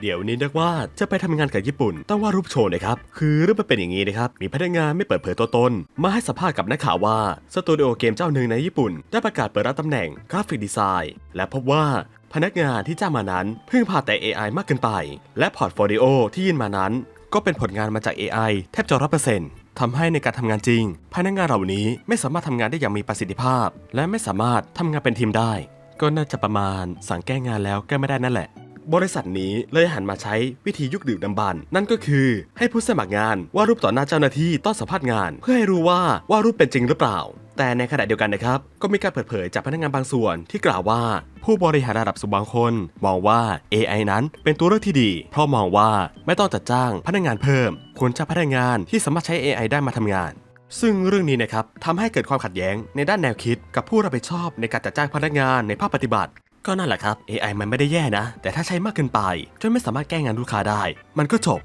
เดี๋ยวนี้นึกว่าจะไปทำงานกับญี่ปุ่น ต้องว่าดรูปโชว์นะครับ คือเรื่องมันเป็นอย่างนี้นะครับ มีพนักงานไม่เปิดเผยตัวตน มาให้สัมภาษณ์กับนักข่าวว่า สตูดิโอเกมเจ้าหนึ่งในญี่ปุ่น ได้ประกาศเปิดรับตำแหน่งกราฟิกดีไซน์ และพบว่าพนักงานที่จ้างมานั้นพึ่งพาแต่ AI มากเกินไป และพอร์ตโฟลิโอที่ยื่นมานั้น ก็เป็นผลงานมาจาก AI แทบจะร้อยเปอร์เซ็นต์ทำให้ในการทำงานจริง พนักงานเหล่านี้ไม่สามารถทำงานได้อย่างมีประสิทธิภาพ และไม่สามารถทำงานเป็นทีมได้ ก็น่าจะประมาณสั่งแก้งานแล้วแก้ไม่ได้นั่นแหละ บริษัทนี้เลยหันมาใช้วิธียุคดื่มดำบรรพ์นั่นก็คือให้ผู้สมัครงานวาดรูปต่อหน้าเจ้าหน้าที่ต้อนสัมภาษณ์งาน เพื่อให้รู้ว่าว่าดรูปเป็นจริงหรือเปล่า แต่ในขณะเดียวกันนะครับ ก็มีการเปิดเผยจากพนักงานบางส่วน ที่กล่าวว่าผู้บริหารระดับสูงบางคน มองว่า AI นั้นเป็นตัวเลือกที่ดี เพราะมองว่าไม่ต้องจัดจ้างพนักงานเพิ่มควรจะพนักงานที่สามารถใช้ AI ได้มาทำงานซึ่งเรื่องนี้นะครับทำให้เกิดความขัดแย้งในด้านแนวคิดกับผู้รับผิดชอบในการจัดจ้างพนักงานในภาคปฏิบัติ ก็นั่นแหละครับ AI มันไม่ได้แย่นะ แต่ถ้าใช้มากเกินไป จนไม่สามารถแก้งานลูกค้าได้ มันก็จบ